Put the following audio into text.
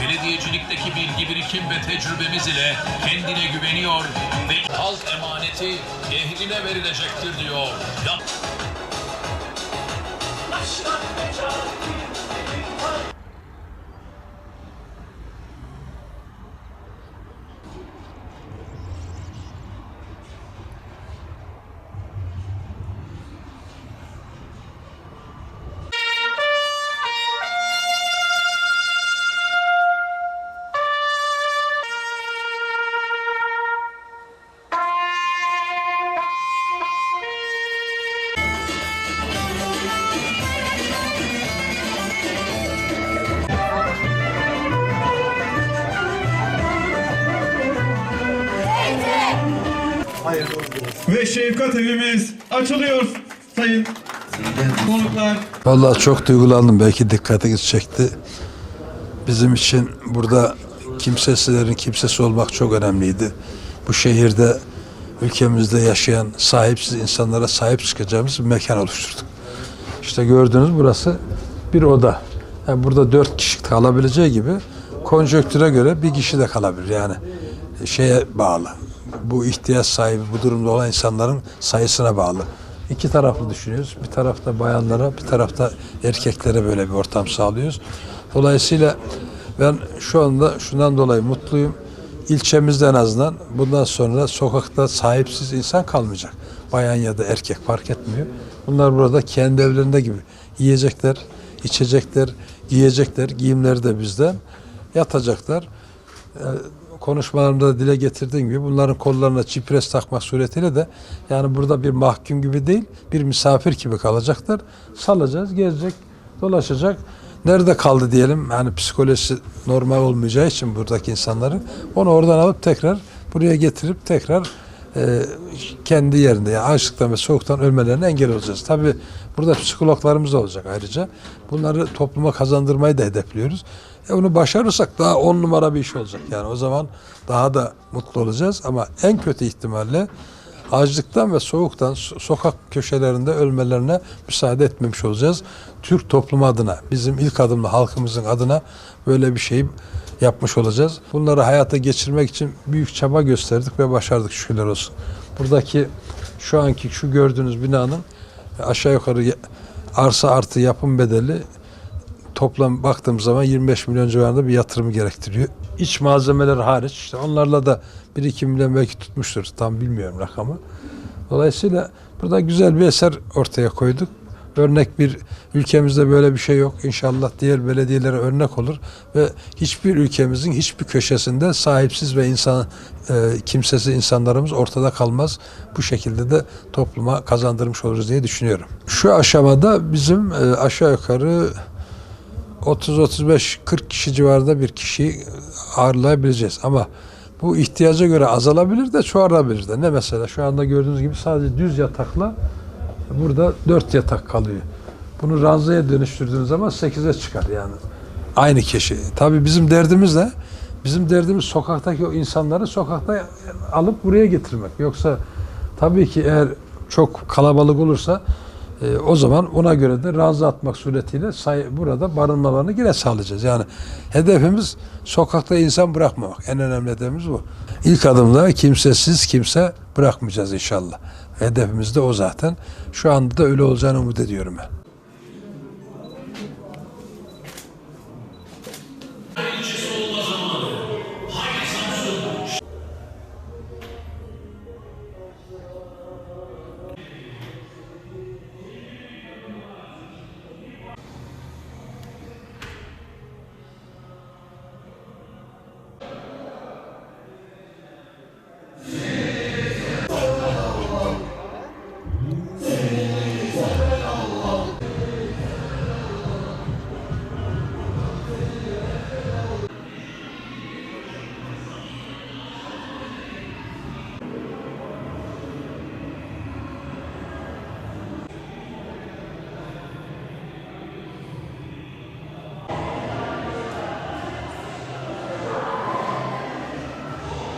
belediyecilikteki bilgi birikim ve tecrübemiz ile kendine güveniyor ve halk emaneti ehline verilecektir diyor. Yap- Ve Şefkat evimiz açılıyor sayın konuklar. Vallahi çok duygulandım. Belki dikkatinizi çekti. Bizim için burada kimsesizlerin kimsesi olmak çok önemliydi. Bu şehirde ülkemizde yaşayan sahipsiz insanlara sahip çıkacağımız bir mekan oluşturduk. İşte gördüğünüz burası bir oda. Yani burada dört kişi kalabileceği gibi konjöktüre göre bir kişi de kalabilir. Yani şeye bağlı. Bu ihtiyaç sahibi, bu durumda olan insanların sayısına bağlı. İki taraflı düşünüyoruz. Bir tarafta bayanlara, bir tarafta erkeklere böyle bir ortam sağlıyoruz. Dolayısıyla ben şu anda şundan dolayı mutluyum. İlçemizde en azından bundan sonra sokakta sahipsiz insan kalmayacak. Bayan ya da erkek fark etmiyor. Bunlar burada kendi evlerinde gibi yiyecekler, içecekler, giyecekler, giyimleri de bizden yatacaklar. Ee, konuşmalarımda da dile getirdiğim gibi bunların kollarına çipres takmak suretiyle de yani burada bir mahkum gibi değil bir misafir gibi kalacaklar. Salacağız, gezecek, dolaşacak. Nerede kaldı diyelim yani psikolojisi normal olmayacağı için buradaki insanların onu oradan alıp tekrar buraya getirip tekrar e, kendi yerinde yani açlıktan ve soğuktan ölmelerine engel olacağız. Tabi burada psikologlarımız da olacak ayrıca. Bunları topluma kazandırmayı da hedefliyoruz. E onu başarırsak daha on numara bir iş olacak. Yani o zaman daha da mutlu olacağız ama en kötü ihtimalle açlıktan ve soğuktan so- sokak köşelerinde ölmelerine müsaade etmemiş olacağız. Türk toplumu adına, bizim ilk adımla halkımızın adına böyle bir şeyi yapmış olacağız. Bunları hayata geçirmek için büyük çaba gösterdik ve başardık şükürler olsun. Buradaki şu anki şu gördüğünüz binanın aşağı yukarı arsa artı yapım bedeli toplam baktığım zaman 25 milyon civarında bir yatırım gerektiriyor. İç malzemeler hariç işte onlarla da 1-2 milyon belki tutmuştur. Tam bilmiyorum rakamı. Dolayısıyla burada güzel bir eser ortaya koyduk. Örnek bir ülkemizde böyle bir şey yok. İnşallah diğer belediyelere örnek olur ve hiçbir ülkemizin hiçbir köşesinde sahipsiz ve insan e, kimsesiz insanlarımız ortada kalmaz. Bu şekilde de topluma kazandırmış oluruz diye düşünüyorum. Şu aşamada bizim e, aşağı yukarı 30-35-40 kişi civarında bir kişiyi ağırlayabileceğiz. Ama bu ihtiyaca göre azalabilir de çoğalabilir de. Ne mesela şu anda gördüğünüz gibi sadece düz yatakla burada 4 yatak kalıyor. Bunu ranzaya dönüştürdüğünüz zaman 8'e çıkar yani. Aynı kişi. Tabii bizim derdimiz ne? Bizim derdimiz sokaktaki o insanları sokakta alıp buraya getirmek. Yoksa tabii ki eğer çok kalabalık olursa e, o zaman ona göre de razı atmak suretiyle say, burada barınmalarını yine sağlayacağız. Yani hedefimiz sokakta insan bırakmamak. En önemli hedefimiz bu. İlk adımda kimsesiz kimse bırakmayacağız inşallah. Hedefimiz de o zaten. Şu anda da öyle olacağını umut ediyorum ben.